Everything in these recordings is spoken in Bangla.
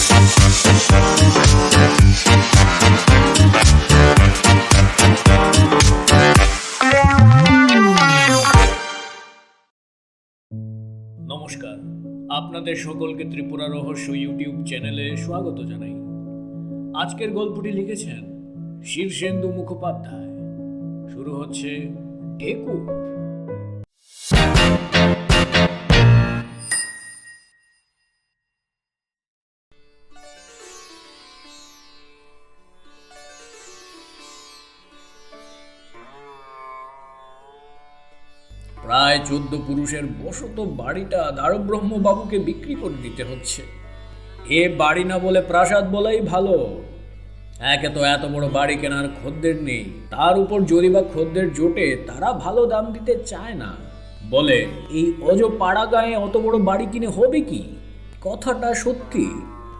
নমস্কার। আপনাদের সকলকে ত্রিপুরা রহস্য ইউটিউব চ্যানেলে স্বাগত জানাই। আজকের গল্পটি লিখেছেন শীর্ষেন্দু মুখোপাধ্যায়। শুরু হচ্ছে ঢেকু। প্রায় চোদ্দ পুরুষের বসত বাড়িটা বাবুকে বিক্রি করে দিতে হচ্ছে। এ বাড়ি না বলে প্রাসাদ বলাই ভালো। একে তো এত বড় বাড়ি কেনার খদ্দের নেই। তার উপর যদি বা খদ্দের জোটে তারা ভালো দাম দিতে চায় না। বলে, এই অজ পাড়া গায়ে অত বড় বাড়ি কিনে হবে কি? কথাটা সত্যি।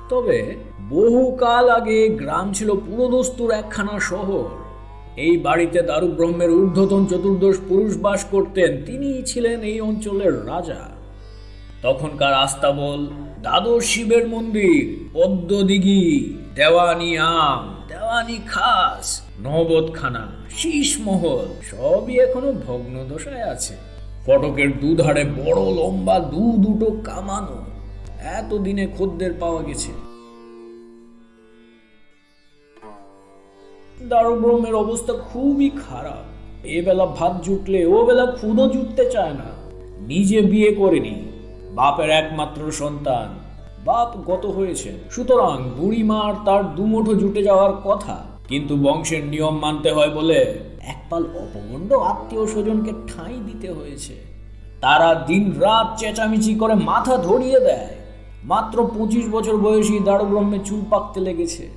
তবে বহুকাল আগে গ্রাম ছিল পুরোদস্তুর একখানা শহর। এই বাড়িতে দারুব্রহ্মের ঊর্ধ্বতন চতুর্দশ পুরুষ বাস করতেন তিনিই ছিলেন এই অঞ্চলের রাজা। তখনকার আস্তাবল, দ্বাদশ শিবের মন্দির, পদ্মদিঘি, দেওয়ানি আম, দেওয়ানি খাস নহবতখানা শীষমহল, সবই এখনও ভগ্ন দশায় আছে। ফটকের দুধারে বড় লম্বা দু দুটো কামানো, এতদিনে খদ্দের পাওয়া গেছে। দারুব্রহ্মের অবস্থা খুবই খারাপ। এ বেলা ভাত জুটলে, ও বেলা খুদও জুটতে চায় না। নিজে বিয়ে করেনি। বাপের একমাত্র সন্তান। বাপ গত হয়েছে। সুতরাং বুড়িমার তার দুমুঠো জুটে যাওয়ার কথা। কিন্তু বংশের নিয়ম মানতে হয় বলে একপাল অপগণ্ড আত্মীয় স্বজনকে ঠাঁই দিতে হয়েছে। তারা দিন রাত চেঁচামেচি করে মাথা ধরিয়ে দেয়। মাত্র পঁচিশ বছর বয়সী দারুব্রহ্মে চুল পাকতে লেগেছে।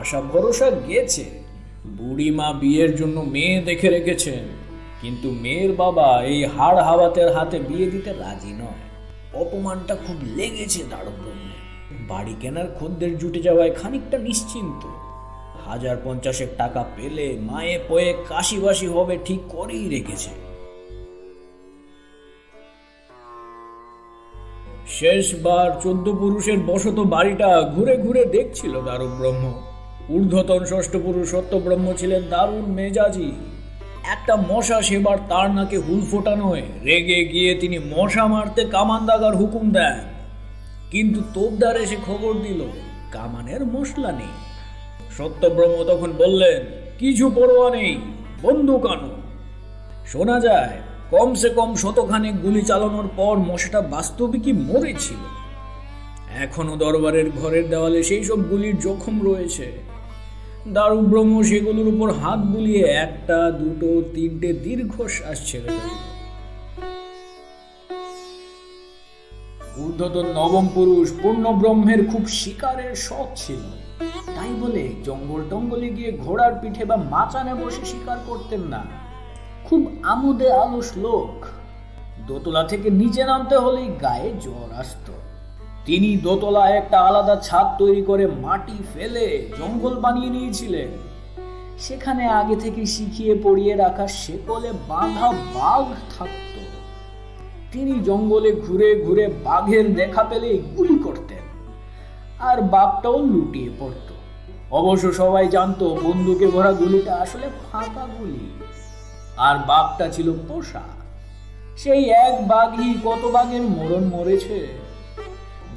আশা ভরসা গেছে। বুড়িমা বিয়ের জন্য মেয়ে দেখে রেখেছেন, কিন্তু মেয়ের বাবা এই হাড় হাওয়াতের হাতে বিয়ে দিতে রাজি নয়। অপমানটা খুব লেগেছে দারুব্রহ্মে বাড়ি কেনার খদ্দের জুটে যাওয়ায় খানিকটা নিশ্চিন্ত। হাজার পঞ্চাশেক টাকা পেলে মায়ে পয়ে কাশিবাসি হবে ঠিক করেই রেখেছে। শেষবার চোদ্দ পুরুষের বসত বাড়িটা ঘুরে ঘুরে দেখছিল দারুব্রহ্ম ঊর্ধ্বতন ষষ্ঠ পুরুষ সত্যব্রহ্ম ছিলেন দারুণ মেজাজি। একটা মশা সেবার তার নাকে হুল ফোটানোয় রেগে গিয়ে তিনি মশা মারতে কামান দাগার হুকুম দেন। কিন্তু তোপদার এসে খবর দিল, কামানের মশলা নেই। সত্যব্রহ্ম তখন বললেন, কিছু পরোয়া নেই, বন্দুক আনো। শোনা যায়, কমসে কম শতখানেক গুলি চালানোর পর মশাটা বাস্তবিকই মরেছিল। এখনও দরবারের ঘরের দেওয়ালে সেই সব গুলির জখম রয়েছে। দারুব্রহ্ম সেগুলোর উপর হাত বুলিয়ে একটা, দুটো, তিনটে দীর্ঘশ্বাস ছেড়ে দিল। ঊর্ধ্বতন নবম পুরুষ পূর্ণ ব্রহ্মের খুব শিকারের শখ ছিল। তাই বলে জঙ্গল টঙ্গলে গিয়ে ঘোড়ার পিঠে বা মাচানে বসে শিকার করতেন না। খুব আমোদে আলস লোক। দোতলা থেকে নিচে নামতে হলেই গায়ে জ্বর আসতো। তিনি দোতলায় একটা আলাদা ছাদ তৈরি করে মাটি ফেলে জঙ্গল বানিয়ে নিয়েছিলেন। সেখানে আগে থেকে শিখিয়ে পড়িয়ে রাখা শেকলে বাঁধা বাঘ থাকত। তিনি জঙ্গলে ঘুরে ঘুরে বাঘের দেখা পেলে গুলি করতেন আর বাঘটাও লুটিয়ে পড়ত। অবশ্য সবাই জানতো বন্দুকে ভরা গুলিটা আসলে ফাঁকা গুলি। আর বাঘটা ছিল পোষা। সেই এক বাঘই কত বাঘের মরণ মরেছে?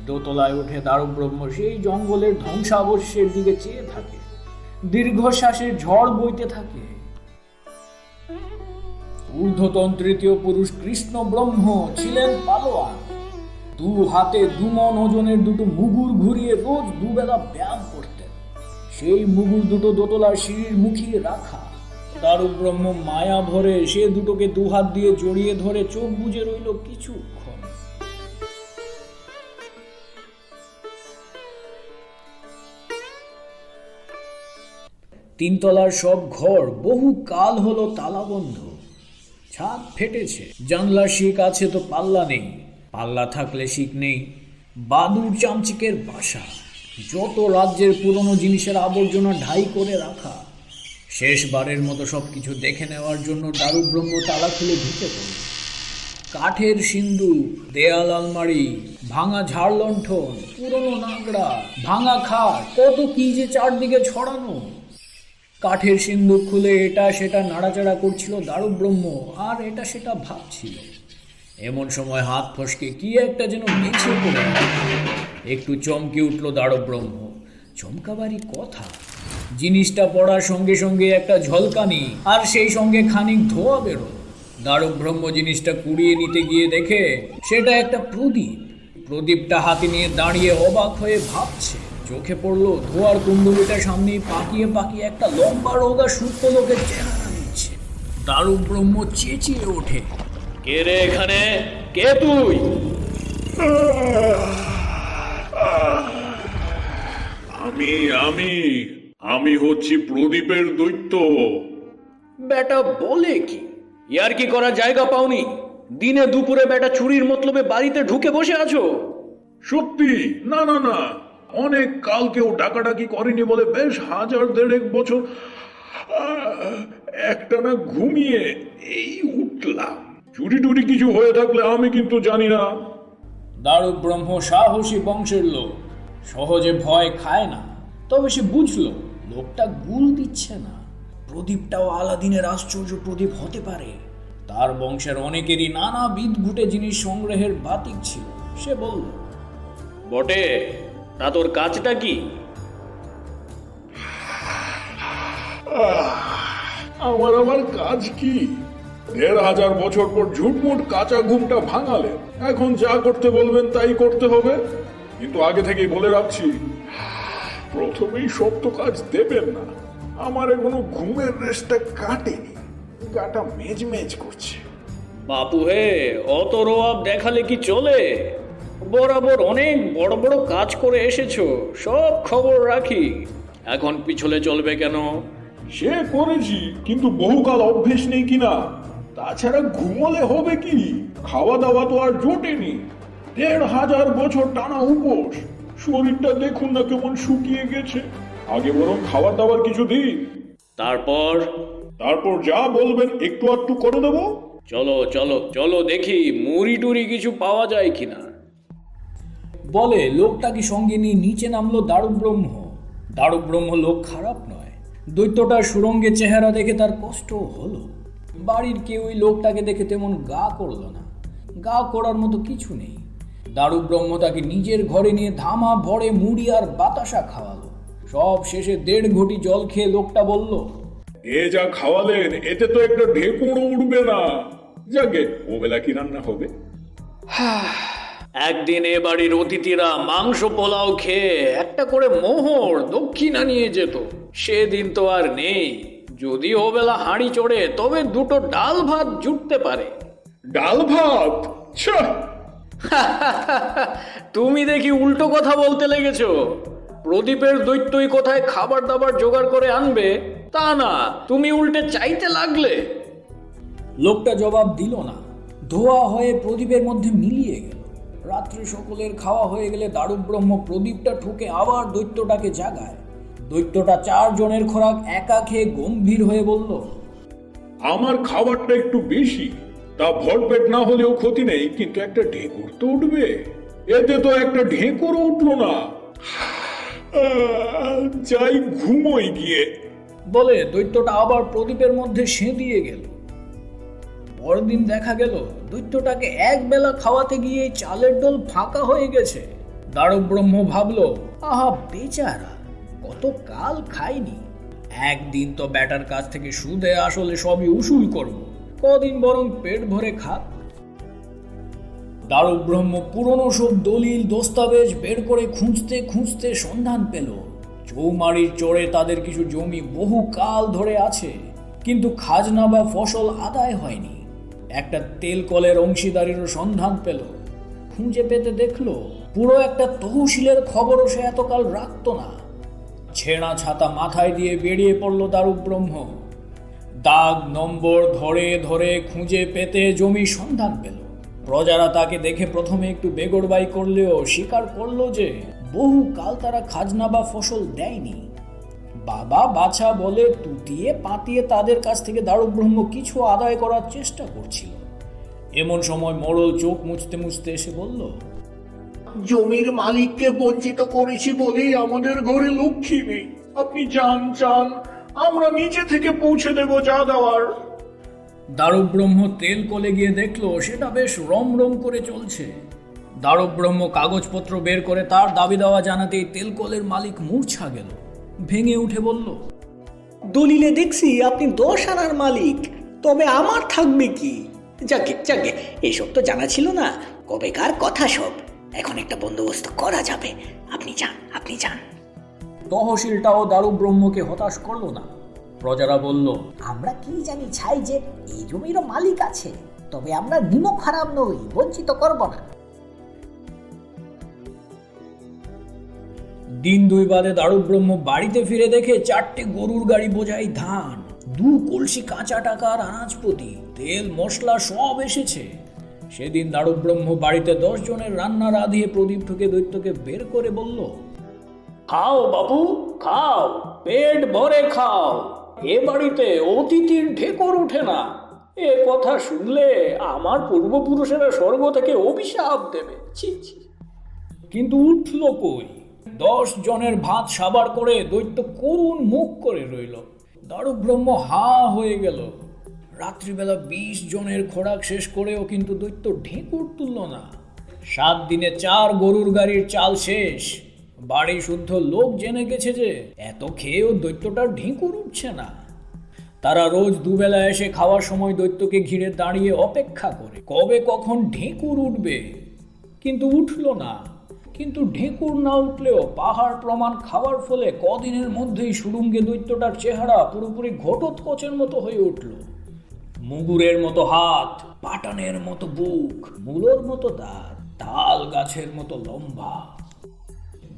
দোতলায় উঠে দারুব্রহ্ম, সেই জঙ্গলের ধ্বংসাবশের দিকে চেয়ে থাকে। দীর্ঘশ্বাসের ঝড় বইতে থাকে। ঊর্ধ্বতন তৃতীয় পুরুষ কৃষ্ণ ব্রহ্ম ছিলেন পালোয়ান। দু হাতে দুমন ওজনের দুটো মুগুর ঘুরিয়ে রোজ দুবেলা ব্যায়াম করতেন। সেই মুগুর দুটো দোতলার সিঁড়ির মুখিয়ে রাখা। দারুব্রহ্ম মায়া ভরে সে দুটোকে দুহাত দিয়ে জড়িয়ে ধরে চোখ বুজে রইল কিছুক্ষণ তিনতলার সব ঘর বহু কাল হলো তালাবন্ধ। ছাদ ফেটেছে। জানলা শিক আছে তো পাল্লা নেই। পাল্লা থাকলে শিক নেই। বাদুর চামচিকের বাসা। যত রাজ্যের পুরনো জিনিসের আবর্জনা ঢাই করে রাখা। শেষবারের মতো সব কিছু দেখে নেওয়ার জন্য দারুব্রহ্ম তালা খুলে ঢুকে পড়ল কাঠের সিন্ধু, দেয়াল আলমারি, ভাঙা ঝাড় লণ্ঠন, পুরনো নাগড়া, ভাঙা খাট, কত কি যে চারদিকে ছড়ানো। কাঠের সিন্ধুক খুলে এটা সেটা নাড়াচাড়া করছিল দারু ব্রহ্ম আর এটা সেটা ভাবছিল। এমন সময় হাত ফসকে কি একটা যেন বেছে পড়ে। একটু চমকে উঠল দারু ব্রহ্ম চমকাবারই কথা। জিনিসটা পড়ার সঙ্গে সঙ্গে একটা ঝলকানি, আর সেই সঙ্গে খানিক ধোয়া বেরো দারু ব্রহ্ম জিনিসটা কুড়িয়ে নিতে গিয়ে দেখে সেটা একটা প্রদীপ। প্রদীপটা হাতে নিয়ে দাঁড়িয়ে অবাক হয়ে ভাবছে। চোখে পড়ল ধোয়ার কুণ্ডলিটা সামনে পাকিয়ে পাকিয়ে একটা লম্বা রোগা সূক্ষ্ম লোকের চেহারা নিচ্ছে দারু ব্রহ্ম চেঁচিয়ে ওঠে। কে রে এখানে? কে তুই? আমি আমি আমি হচ্ছি প্রদীপের দৈত্য। বেটা বলে কি? ইয়ার কি করার জায়গা পাওনি? দিনে দুপুরে বেটা চুরির মতলবে বাড়িতে ঢুকে বসে আছো? সত্যি? না না না। অনেক কাল কেউ ডাকাডাকি করেনি বলে বেশ হাজার দেড়েক বছর একটানা ঘুমিয়ে এই উঠলাম। চুরি টুরি কিছু হয়ে থাকলে আমি কিন্তু জানি না। দারু ব্রহ্ম সাহসী বংশের লোক সহজে ভয় খায় না তবে সে বুঝলো লোকটা গুল দিচ্ছে না। প্রদীপটাও আলাদিনের আশ্চর্য প্রদীপ হতে পারে। তার বংশের অনেকেরই নানাবিধ ঘুটে জিনিস সংগ্রহের বাতিক ছিল সে বলল বটে তা তোর কাজটা কি? আমার আমার কাজ কি? দেড় হাজার বছর পর ঝুটমুট কাঁচা ঘুমটা ভাঙালেন। এখন যা করতে বলবেন তাই করতে হবে। কিন্তু আগে থেকেই বলে রাখছি প্রথমেই সব তো কাজ দেবেন না। আমার এখনও ঘুমের রেস্টটা কাটেনি। গাটা মেজ মেজ করছে। বাপু হে অত রোয়াব দেখালে কি চলে? বরাবর অনেক বড় বড় কাজ করে এসেছ সব খবর রাখি। এখন পিছলে চলবে কেন? সে করেছি কিন্তু বহুকাল অভ্যেস নেই কিনা? তাছাড়া ঘুমলে হবে কি? খাওয়া দাওয়া তো আর জোটেনি। দেড় হাজার বছর টানা উপোস। শরীরটা দেখুন না কেমন শুকিয়ে গেছে। আগে বরং খাবার দাবার কিছু দিন তারপর? তারপর যা বলবেন একটু আধটু করে দেবো। চলো চলো চলো দেখি মুড়ি টুরি কিছু পাওয়া যায় কিনা? বলে লোকটাকে সঙ্গে নিয়ে নিচে নামলো দারু ব্রহ্ম দারু ব্রহ্ম লোক খারাপ নয় দৈত্যটার সুরঙ্গে চেহারা দেখে তার কষ্ট হলো বাড়ির কেউই লোকটাকে দেখে তেমন গা করল না গা করার মতো কিছু নেই দারু ব্রহ্ম তাকে নিজের ঘরে নিয়ে ধামা ভরে মুড়ি আর বাতাসা খাওয়ালো সব শেষে দেড় ঘটি জল খেয়ে লোকটা বলল এ যা খাওয়ালেন এতে তো একটা ঢেকুড়ও উঠবে না যাকে ও বেলা কি রান্না হবে একদিন এ বাড়ির অতিথিরা মাংস পোলাও খেয়ে একটা করে মোহর দক্ষিণা নিয়ে যেত। সেদিন তো আর নেই। যদি ও বেলা হাঁড়ি চড়ে তবে দুটো ডাল ভাত জুটতে পারে। ডাল ভাত? তুমি দেখি উল্টো কথা বলতে লেগেছো। প্রদীপের দৈত্যই কোথায় খাবার দাবার জোগাড় করে আনবে তা না তুমি উল্টে চাইতে লাগলে। লোকটা জবাব দিল না। ধোয়া হয়ে প্রদীপের মধ্যে মিলিয়ে গেল। রাত্রে সকলের খাওয়া হয়ে গেলে দারু ব্রহ্ম প্রদীপটা ঠুকে আবার দৈত্যটাকে জাগায়। দৈত্যটা চারজনের খোরাক একা খেয়ে গম্ভীর হয়ে বলল আমার খাবারটা একটু বেশি তা ভরপেট না হলেও ক্ষতি নেই কিন্তু একটা ঢেকুর তো উঠবে। এতে তো একটা ঢেকুরও উঠল না। যাই ঘুমোই গিয়ে। বলে দৈত্যটা আবার প্রদীপের মধ্যে সেঁদিয়ে গেল। পরদিন দেখা গেল, দৈত্যটাকে এক বেলা খাওয়াতে গিয়ে চালের ডোল ফাঁকা হয়ে গেছে। দারু ব্রহ্ম ভাবলো, আহা বেচারা কত কাল খাইনি। একদিন তো ব্যাটার কাছ থেকে সুদে আসলে সবই উসুল করব কদিন বরং পেট ভরে খাক। দারু ব্রহ্ম পুরনো সব দলিল, দস্তাবেজ বের করে খুঁজতে খুঁজতে সন্ধান পেল। চৌমারির চড়ে তাদের কিছু জমি বহু কাল ধরে আছে, কিন্তু খাজনা বা ফসল আদায় হয়নি। একটা তেল কলের অংশীদারিরও সন্ধান পেল। খুঁজে পেতে দেখল, পুরো একটা তহসিলের খবরও সে এতকাল রাখতো না। ছেঁড়া ছাতা মাথায় দিয়ে বেরিয়ে পড়ল দারু ব্রহ্ম দাগ, নম্বর ধরে ধরে খুঁজে পেতে জমি সন্ধান পেল। প্রজারা তাকে দেখে প্রথমে একটু বেগরবাই করলেও স্বীকার করল যে বহু কাল তারা খাজনা বা ফসল দেয়নি। বাবা বাছা বলে তুতিয়ে পাতিয়ে তাদের কাছ থেকে দারু ব্রহ্ম কিছু আদায় করার চেষ্টা করছিল। এমন সময় মোড়ল চোখ মুছতে মুছতে এসে বলল জমির মালিককে বঞ্চিত করেছি বলেই আমাদের ঘরে লক্ষ্মী নেই। আপনি যান চান আমরা নিচে থেকে পৌঁছে দেব যা দেওয়ার। দারুব্রহ্ম তেল কলে গিয়ে দেখল সেটা বেশ রম রম করে চলছে। দারুক ব্রহ্ম কাগজপত্র বের করে তার দাবি দেওয়া জানাতেই তেল কলের মালিক মূর্ছা গেল। ভেঙে উঠে বলল দলিলে দেখছি আপনি দশ আনার মালিক তবে আমার থাকবে কি? যাকে যাকে এসব তো জানা ছিল না কবেকার কথা সব এখন একটা বন্দোবস্ত করা যাবে আপনি যান আপনি যান। তহসিলটাও দারু ব্রহ্মকে হতাশ করল না। প্রজারা বলল আমরা কি জানি ছাই যে এই জমিরও মালিক আছে তবে আমরা নিমক খারাপ নই বঞ্চিত করব না। দিন দুই বাদে দারুক ব্রহ্ম বাড়িতে ফিরে দেখে চারটে গরুর গাড়ি বোঝাই ধান। দু কলসি কাঁচা টাকার আনাজপতি তেল, মশলা সব এসেছে। সেদিন দারুক ব্রহ্ম বাড়িতে দশ জনের রান্না রাঁধিয়ে প্রদীপ ঠুকে দৈত্যকে বের করে বলল, খাও বাবু, খাও, পেট ভরে খাও। এ বাড়িতে অতিথির ঢেকর ওঠে না। এ কথা শুনলে আমার পূর্বপুরুষেরা স্বর্গ থেকে অভিশাপ দেবে। ছি ছি। কিন্তু উঠল কই? দশ জনের ভাত সাবার করে দৈত্য করুণ মুখ করে রইল। দারুক ব্রহ্ম হা হয়ে গেল। রাত্রিবেলা বিশ জনের খোরাক শেষ করেও কিন্তু দৈত্য ঢেকুর তুলল না। সাত দিনে চার গরুর গাড়ির চাল শেষ। বাড়ি শুদ্ধ লোক জেনে গেছে যে, এত খেয়েও দৈত্যটার ঢেকুর উঠছে না। তারা রোজ দুবেলা এসে খাওয়ার সময় দৈত্যকে ঘিরে দাঁড়িয়ে অপেক্ষা করে, কবে কখন ঢেকুর উঠবে। কিন্তু উঠল না। কিন্তু ঢেকুর না উঠলেও পাহাড় প্রমাণ খাওয়ার ফলে কদিনের মধ্যেই সুরুঙ্গে দৈত্যটার চেহারা পুরোপুরি ঘটোৎকচের মতো হয়ে উঠল। মুগুরের মতো হাত, পাটানের মতো বুক, মূলর মতো দাঁত, তাল গাছের মতো লম্বা।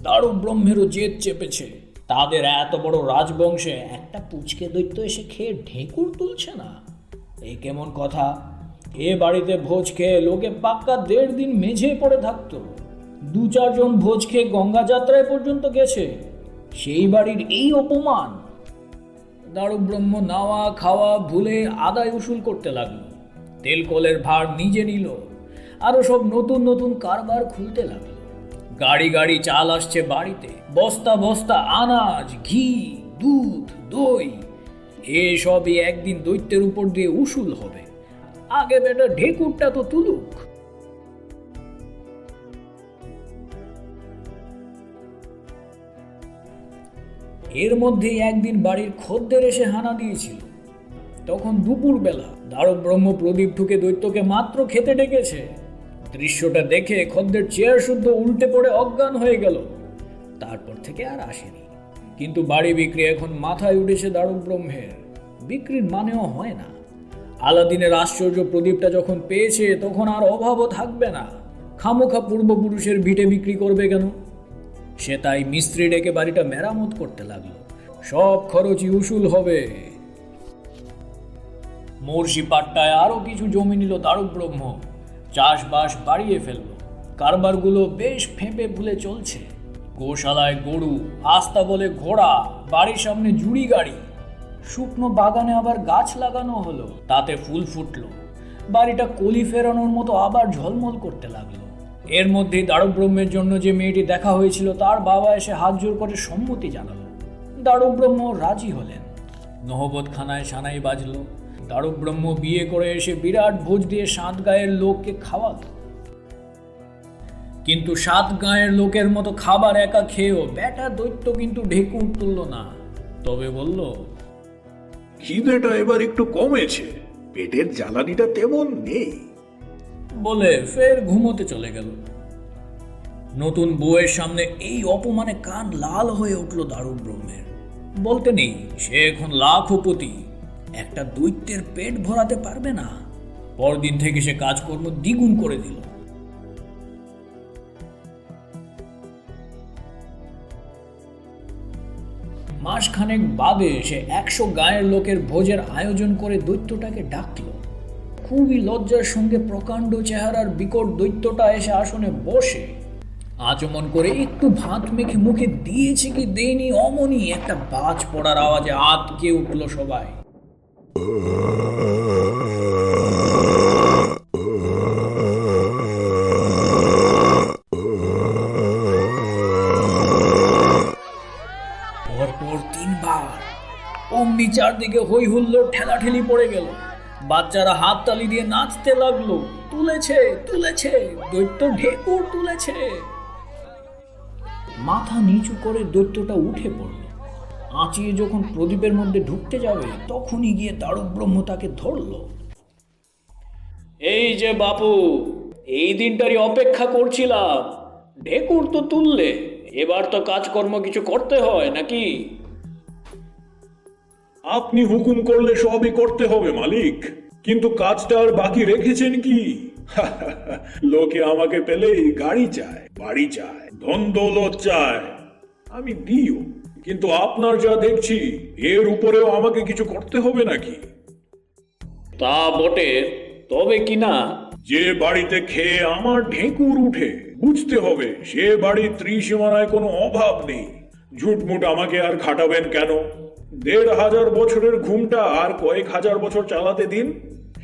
দারু ব্রহ্মেরও জেদ চেপেছে। তাদের এত বড় রাজবংশে একটা পুচকে দৈত্য এসে খেয়ে ঢেকুর তুলছে না? এ কেমন কথা? এ বাড়িতে ভোজ খেয়ে লোকে পাক্কা দেড় দিন মেঝে পড়ে থাকতো। দু চারজন ভোজ খেয়ে গঙ্গা যাত্রায় পর্যন্ত গেছে। সেই বাড়ির এই অপমান। দারু ব্রহ্ম নাওয়া, খাওয়া, ভুলে আদায় উসুল করতে লাগল। তেল কলের ভার নিজে নিল। আরও সব নতুন নতুন কারবার খুলতে লাগল। গাড়ি গাড়ি চাল আসছে বাড়িতে। বস্তা বস্তা আনাজ, ঘি, দুধ, দই। এসবই একদিন দৈত্যের উপর দিয়ে উসুল হবে। আগে বেটা ঢেকুরটা তো তুলুক। এর মধ্যেই একদিন বাড়ির খদ্দের এসে হানা দিয়েছিল। তখন দুপুরবেলা দারক ব্রহ্ম প্রদীপ ঠুকে দৈত্যকে মাত্র খেতে ডেকেছে। দৃশ্যটা দেখে খদ্দের চেয়ার শুদ্ধ উল্টে পড়ে অজ্ঞান হয়ে গেল। তারপর থেকে আর আসেনি। কিন্তু বাড়ি বিক্রি এখন মাথায় উঠেছে দারুক ব্রহ্মের বিক্রির মানেও হয় না। আলাদিনের আশ্চর্য প্রদীপটা যখন পেয়েছে তখন আর অভাবও থাকবে না। খামোখা পূর্বপুরুষের ভিটে বিক্রি করবে কেন? সে তাই মিস্ত্রি ডেকে বাড়িটা মেরামত করতে লাগল। সব খরচই উসুল হবে। মর্ষি পাট্টায় আরও কিছু জমি নিল দারুক ব্রহ্ম চাষবাস বাড়িয়ে ফেলল। কারবারগুলো বেশ ফেঁপে ফুলে চলছে। গোশালায় গরু, আস্তা বলে ঘোড়া, বাড়ির সামনে জুড়ি গাড়ি। শুকনো বাগানে আবার গাছ লাগানো হলো, তাতে ফুল ফুটলো। বাড়িটা কলি ফেরানোর মতো আবার ঝলমল করতে লাগল। এর মধ্যে দারুক ব্রহ্মের জন্য যে মেয়েটি দেখা হয়েছিল, তার বাবা এসে হাত জোর করে সম্মতি জানালো। দারুক ব্রহ্ম রাজি হলেন। নহবতখানায় সানাই বাজলো। দারুক ব্রহ্ম বিয়ে করে এসে বিরাট ভোজ দিয়ে সাত গায়ের লোককে খাওয়ালো। কিন্তু সাত গায়ের লোকের মতো খাবার একা খেয়েও বেটা দৈত্য কিন্তু ঢেকুর তুলল না। তবে বলল, খিদেটা এবার একটু কমেছে। পেটের জ্বালানিটা তেমন নেই। বলে ফের ঘুমোতে চলে গেল। নতুন বউয়ের সামনে এই অপমানে কান লাল হয়ে উঠল দারুণ ব্রহ্মের। বলতে নেই, সে এখন লাখপতি একটা দৈত্যের পেট ভরাতে পারবে না। পরদিন থেকে সে কাজকর্ম দ্বিগুণ করে দিল। মাসখানেক বাদে সে একশো গায়ের লোকের ভোজের আয়োজন করে দৈত্যটাকে ডাকলো। খুবই লজ্জার সঙ্গে প্রকাণ্ড চেহারার বিকট দৈত্যটা এসে আসনে বসে। আচমন করে একটু ভাত মেখে মুখে দিয়েছে কি দেয়নি অমনি একটা বাজ পড়ার আওয়াজে আতকে উঠল সবাই। পরপর তিনবার অমনি চারদিকে হৈ হুল্লোর ঠেলাঠেলি পড়ে গেল। বাচ্চারা হাততালি দিয়ে নাচতে লাগল। তুলেছে তুলেছে, দৈত্য ঢেকুর তুলেছে। মাথা নিচু করে দৈত্যটা উঠে পড়ল। আঁচিয়ে যখন প্রদীপের মধ্যে ঢুকতে যাবে, তখনই গিয়ে দারুক ব্রহ্ম তাকে ধরলো। এই যে বাপু, এই দিনটারই অপেক্ষা করছিলাম। ঢেকুর তো তুললে, এবার তো কাজকর্ম কিছু করতে হয়, নাকি? আপনি হুকুম করলে সবই করতে হবে মালিক। কিন্তু কাজটা আর বাকি রেখেছেন কি? লোকে আমাকে পেলেই গাড়ি চায় বাড়ি চায় ধন দৌলত চায়। আমি দিও কিন্তু আপনার যা দেখছি এর উপরেও আমাকে কিছু করতে হবে নাকি? তা বটে তবে কি না? যে বাড়িতে খেয়ে আমার ঢেকুর উঠে বুঝতে হবে সে বাড়ির ত্রিসীমানায় কোনো অভাব নেই। ঝুটমুট আমাকে আর খাটাবেন কেন? দেড় হাজার বছরের ঘুমটা আর কয়েক হাজার বছর চালাতে দিন।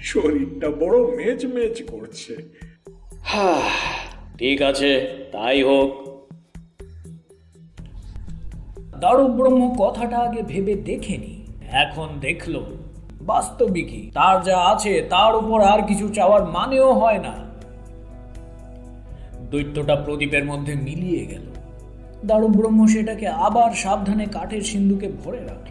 শরীরটা বড় মেচ মেচ করছে। ঠিক আছে তাই হোক। দারুক ব্রহ্ম কথাটা আগে ভেবে দেখেনি এখন দেখল। বাস্তবিকই তার যা আছে তার উপর আর কিছু চাওয়ার মানেও হয় না। দৈত্যটা প্রদীপের মধ্যে মিলিয়ে গেল। দারুক ব্রহ্ম সেটাকে আবার সাবধানে কাঠের সিন্ধুকে ভরে রাখল।